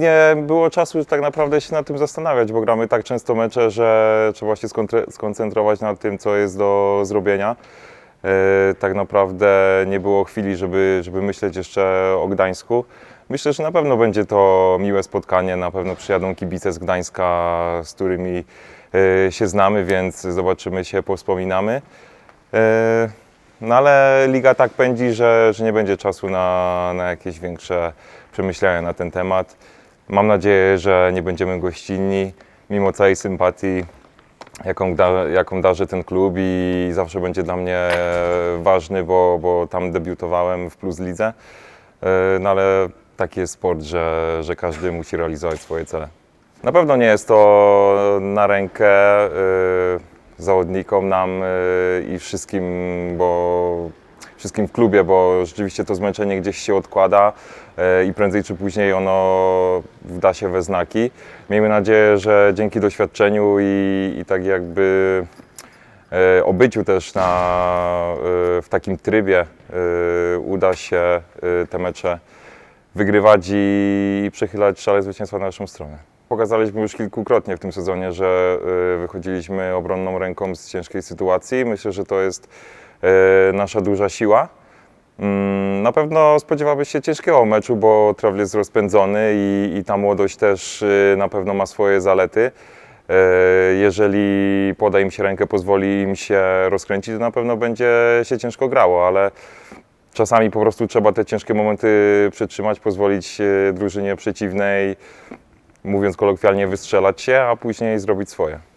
Nie było czasu tak naprawdę się nad tym zastanawiać, bo gramy tak często mecze, że trzeba się skoncentrować na tym, co jest do zrobienia. E, Tak naprawdę nie było chwili, żeby, żeby myśleć jeszcze o Gdańsku. Myślę, że na pewno będzie to miłe spotkanie, na pewno przyjadą kibice z Gdańska, z którymi e, się znamy, więc zobaczymy się, powspominamy. E, No ale liga tak pędzi, że, że nie będzie czasu na, na jakieś większe przemyślenia na ten temat. Mam nadzieję, że nie będziemy gościnni, mimo całej sympatii, jaką, da, jaką darzy ten klub i zawsze będzie dla mnie ważny, bo, bo tam debiutowałem w Plus Lidze. E, No ale taki jest sport, że, że każdy musi realizować swoje cele. Na pewno nie jest to na rękę y, zawodnikom, nam y, i wszystkim, bo wszystkim w klubie, bo rzeczywiście to zmęczenie gdzieś się odkłada y, i prędzej czy później ono wda się we znaki. Miejmy nadzieję, że dzięki doświadczeniu i, i tak jakby e, obyciu też na, e, w takim trybie e, uda się e, te mecze wygrywać i przechylać szale zwycięstwa na naszą stronę. Pokazaliśmy już kilkukrotnie w tym sezonie, że e, wychodziliśmy obronną ręką z ciężkiej sytuacji. Myślę, że to jest e, nasza duża siła. Mm, Na pewno spodziewałbyś się ciężkiego meczu, bo Trawl jest rozpędzony i, i ta młodość też y, na pewno ma swoje zalety. E, Jeżeli poda im się rękę, pozwoli im się rozkręcić, to na pewno będzie się ciężko grało, ale czasami po prostu trzeba te ciężkie momenty przetrzymać, pozwolić drużynie przeciwnej, mówiąc kolokwialnie, wystrzelać się, a później zrobić swoje.